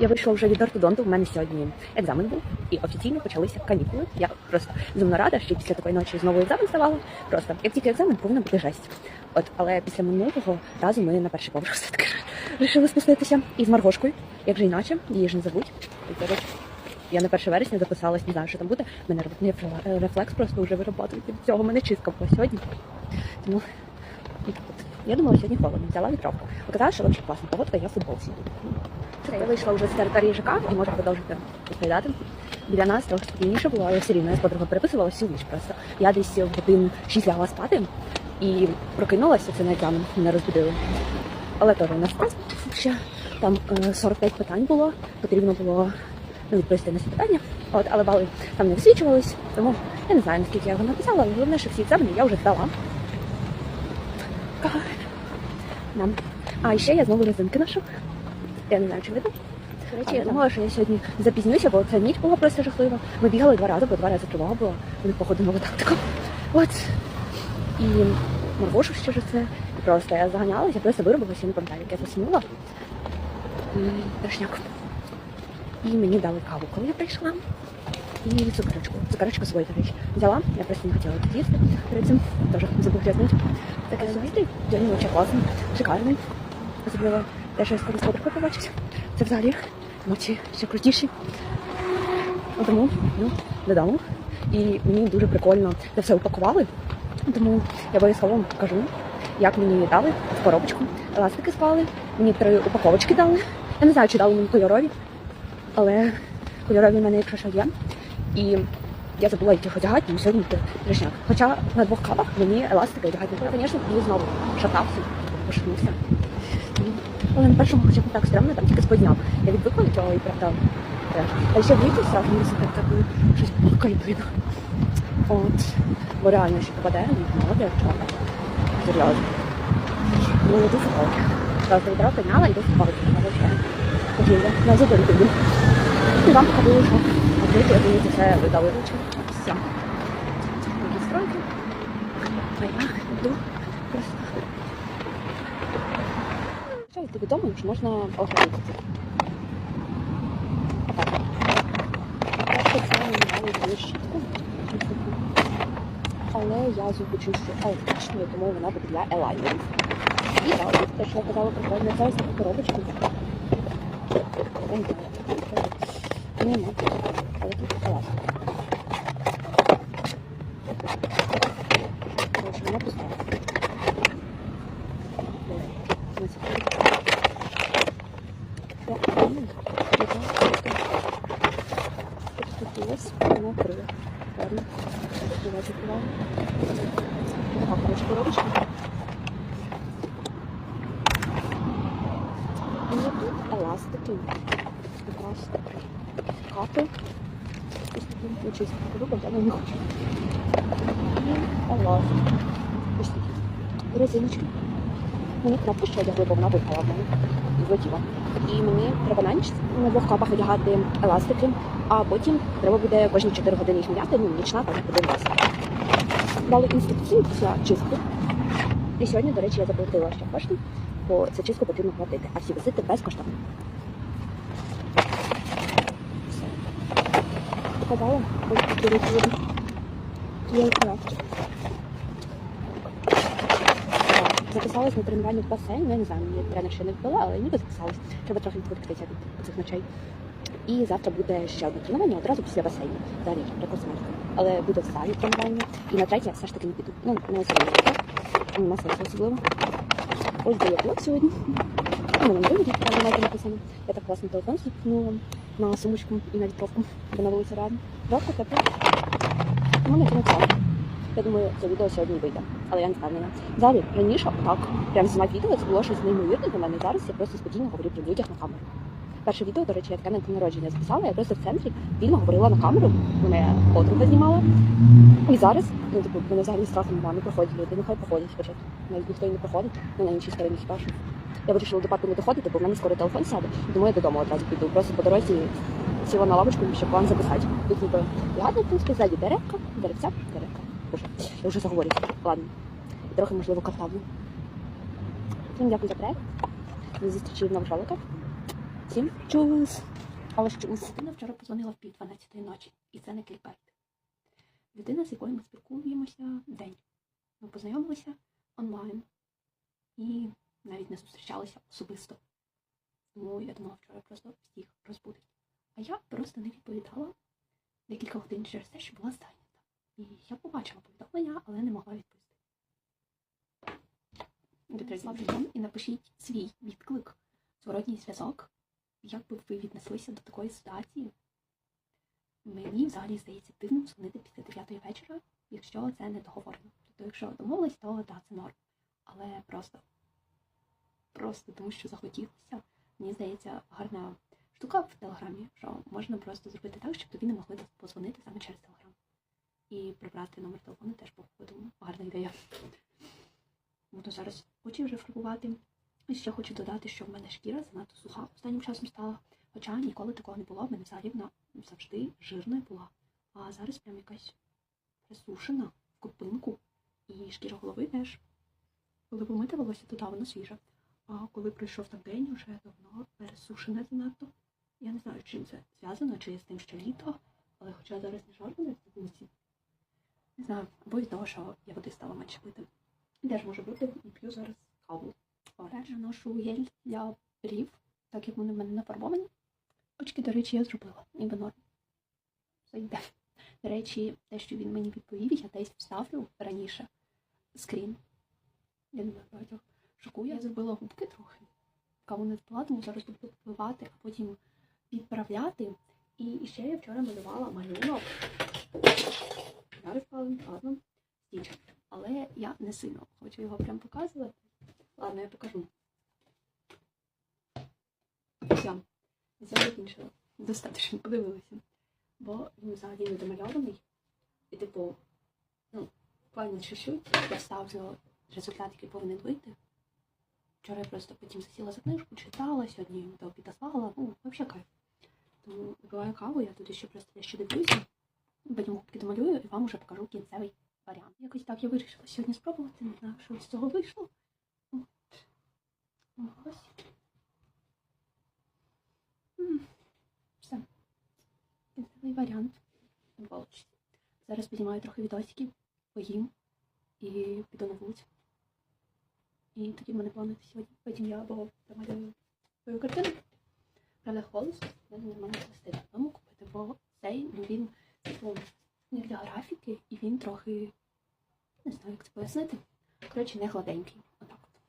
Я вийшла вже від ортодонту. У мене сьогодні екзамен був і офіційно почалися канікули. Я просто зумно рада, що після такої ночі знову екзамен ставала. Просто як тільки екзамен, повинна бути жесть. От, але після минулого разу ми на перший поверх все таки вирішили спуститися. І з Маргошкою, як же іначе, її ж не забудь. Я на 1 вересня записалась, не знаю, що там буде. Мене рвотний рефле- рефлекс просто вже вироботується від цього. Мене чистка була сьогодні. Тому я думала, сьогодні холодно, взяла вітровку. Оказалось, що взагалі класна погодка, я в футболці. Я вийшла вже з території ЖК і можу продовжити розповідати. Біля нас трохи спокійніше було, але все рівно я з подругою переписувала всю ніч просто. Я десь в 6 лягла спати і прокинулася, це на екзамен, мене розбудили. Але теж у нас ще там е, 45 питань було, потрібно було ну, відповісти на всі питання. От, але бали там не висвічувались, тому я не знаю, наскільки я його написала, але головне, що всі екзамени я вже здала. Да. А ще я знову резинки ношу. Я не знаю, чи видно. Речі, я думала, що я сьогодні запізнюся, бо ця ніч була просто жахлива. Ми бігали два рази, бо два рази тривога була. Вони походу нову тактику. От. І Маргошу ще ж це. І просто я заганялася, я просто виробилася, я не пам'ятаю, як я заснула. М, І мені дали каву, коли я прийшла. І цукерочку. Цукерочку свою, до речі. Взяла, я просто не хотіла тут їсти. Перед цим теж забув грязнути. Таке зустріч. День ночі класний, шикарний. Особливо те, що я скоро з подругою побачуся. Це взагалі ночі ще крутіші. Тому ну, додому. І мені дуже прикольно це все упакували. Тому я обов'язково вам покажу, як мені дали в коробочку. Еластики склали, мені три упаковочки дали. Я не знаю, чи дали мені кольорові, але кольорові в мене, якщо що є. І я забула їх одягати, тому сьогодні буде трешняк. Хоча на двох капах мені еластики одягати не треба. Звісно, знову шатався, пошатнувся. Але на першому хоча б так стрімно, там тільки сподняв. Я відвикла від цього і правда. треш. А ще вийти страшно, мені так так щось плакає видно. От. Бо реально ще попадає, ну, молоде, чорна. Серйозно. Ну, не дуже палки. Просто відро підняла і досі палки. Хотіла. На зубы люблю. І вам покажу, що відкрити, як мені це видали. Все. Такі стройки. А я йду йти додому, що можна оглядати. Перше це мені щітку. Але я зуби чищу електричною, тому вона буде для елайнерів. І далі, те, що я казала, прикольно, ось таку коробочку. Я Нема. Але тут класно. Коротше, вона пуста. Ось. Так, ну, яка штука. Тут тут ось, вона криє. Ладно. Давайте криваємо. Така, коротше, коробочка. І тут еластики. Якраз капи. Ось ну, чисто покажу, я не хочу. І еластик. Ось такі. Резиночки. Мені кнопку ще одягли, бо вона випала в мене. І злетіла. І мені треба на ніч на двох капах одягати еластики, а потім треба буде кожні 4 години їх міняти, ну, нічна так один раз. Дали інструкцію після чистки. І сьогодні, до речі, я заплатила ще кошти, бо за чистку потрібно платити, а всі візити безкоштовно. Показала, ось такі речі. Є крафт. Записалась на тренування в басейн, ну, я не знаю, мені тренер ще не вбила, але ніби записалась. Треба трохи відволіктися від цих ночей. І завтра буде ще одне тренування одразу після басейну. Далі рекорд смерті. Але буде в залі тренування. І на третє я все ж таки не піду. Ну, не так? Нема сенсу особливо. Ось де я блог сьогодні. У мене на виводі навіть написано. Я так класно телефон зіпнула на сумочку і на вітровку, бо на вулиці рано. Жарко, тепло. У мене це написано. Я думаю, це відео сьогодні вийде, але я не впевнена. Взагалі, раніше так, прям знімати відео, це було щось неймовірне для мене. Зараз я просто спокійно говорю при людях на камеру. Перше відео, до речі, я таке на народження записала, я просто в центрі вільно говорила на камеру, мене подруга знімала. І зараз, ну типу, мене взагалі страху немає, не проходять люди, нехай проходять спочатку. Навіть ніхто і не проходить, ну на іншій стороні хіба що. Я вирішила до папи не доходити, бо в мене скоро телефон сяде, тому я додому одразу піду. Просто по дорозі сіла на лавочку, щоб план записати. Тут ніби і гарно, в принципі, ззаді деревка, деревця, деревка. Боже, я вже заговорюсь. Ладно. І трохи, можливо, картавлю. Всім дякую за проект. До зустрічі в нових роликах. Всім чус. Але ж чус. Дитина вчора позвонила в пів 12 ночі, і це не клікбейт. Людина, з якою ми спілкуємося день. Ми познайомилися онлайн і навіть не зустрічалися особисто. Тому я думала, вчора просто всіх розбудить. А я просто не відповідала декілька годин через те, що була зайнята. І я побачила повідомлення, але не могла відповісти. Відразила відео і напишіть свій відклик, зворотній зв'язок, як би ви віднеслися до такої ситуації. Мені взагалі здається дивним дзвонити після 9 вечора, якщо це не договорено. Тобто, якщо домовились, то так, це норм. Але просто, просто тому що захотілося, мені здається, гарна штука в телеграмі, що можна просто зробити так, щоб тобі не могли позвонити саме через телеграм. І прибрати номер телефону теж походу гарна ідея. Буду зараз очі вже фарбувати. І ще хочу додати, що в мене шкіра занадто суха останнім часом стала. Хоча ніколи такого не було, в мене взагалі вона завжди жирною була. А зараз прям якась присушена в купинку. І шкіра голови теж. Коли помити волосся, то та воно свіже. А коли пройшов там день, вже давно пересушене занадто. Я не знаю, чим це зв'язано, чи з тим, що літо, але хоча зараз не жарко на вулиці. Не знаю, або від того, що я води стала менше пити. Теж може бути, і п'ю зараз каву. Теж ношу гель для брів, так як вони в мене нафарбовані. Очки, до речі, я зробила, ніби норм. Все йде. До речі, те, що він мені відповів, я десь вставлю раніше скрін. Я не знаю, багатьох шокує. Я зробила губки трохи. Каву не впила, тому зараз буду впливати, а потім підправляти. І ще я вчора малювала малюнок. Зараз ладно, стіч. Але я не сильно хочу його прям показувати. Ладно, я покажу. Все, закінчила. Достатньо подивилися. Бо він взагалі не домальований. І типу, ну, буквально чуть-чуть я ставлю результат, який повинен вийти. Вчора я просто потім засіла за книжку, читала, сьогодні до обіда спала, ну, взагалі кайф. Тому випиваю каву, я тут ще просто дещо дивлюся. Потім губки домалюю і вам вже покажу кінцевий варіант. Якось так я вирішила сьогодні спробувати, не знаю, що з цього вийшло. Ось. Все. Кінцевий варіант. Волочці. Зараз піднімаю трохи відосиків, поїм і піду на вулицю. І тоді в мене плани сьогодні. Потім я або домалюю свою картину. Правда, холодно, мене нормально звести додому купити, бо цей, ну він не для графіки, і він трохи, не знаю, як це пояснити. Коротше, не гладенький. Отак от.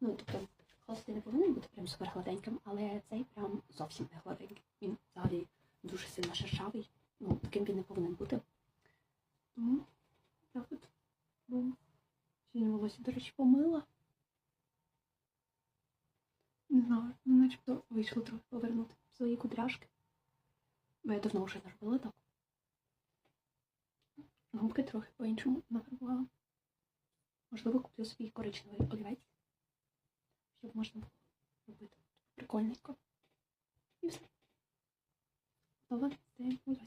Ну, тобто, холстий не повинен бути прям супер гладеньким, але цей прям зовсім не гладенький. Він взагалі дуже сильно шершавий. Ну, таким він не повинен бути. Тому так от. Сьогодні волосся, до речі, помила. Не знаю, начебто вийшло трохи повернути свої кудряшки. Бо я давно вже не робила так. Губки трохи по-іншому нафарбувала. Можливо, куплю собі коричневий олівець, щоб можна було робити прикольненько. І все. Готова це гуляти.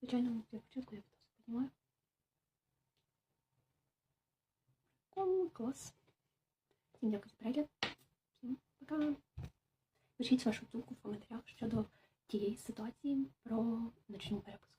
Звичайно, для початку я відос піднімаю. Прикольно, клас. Всім дякую за перегляд. Всім пока. Пишіть вашу думку в коментарях щодо тієї ситуації про ночну переписку.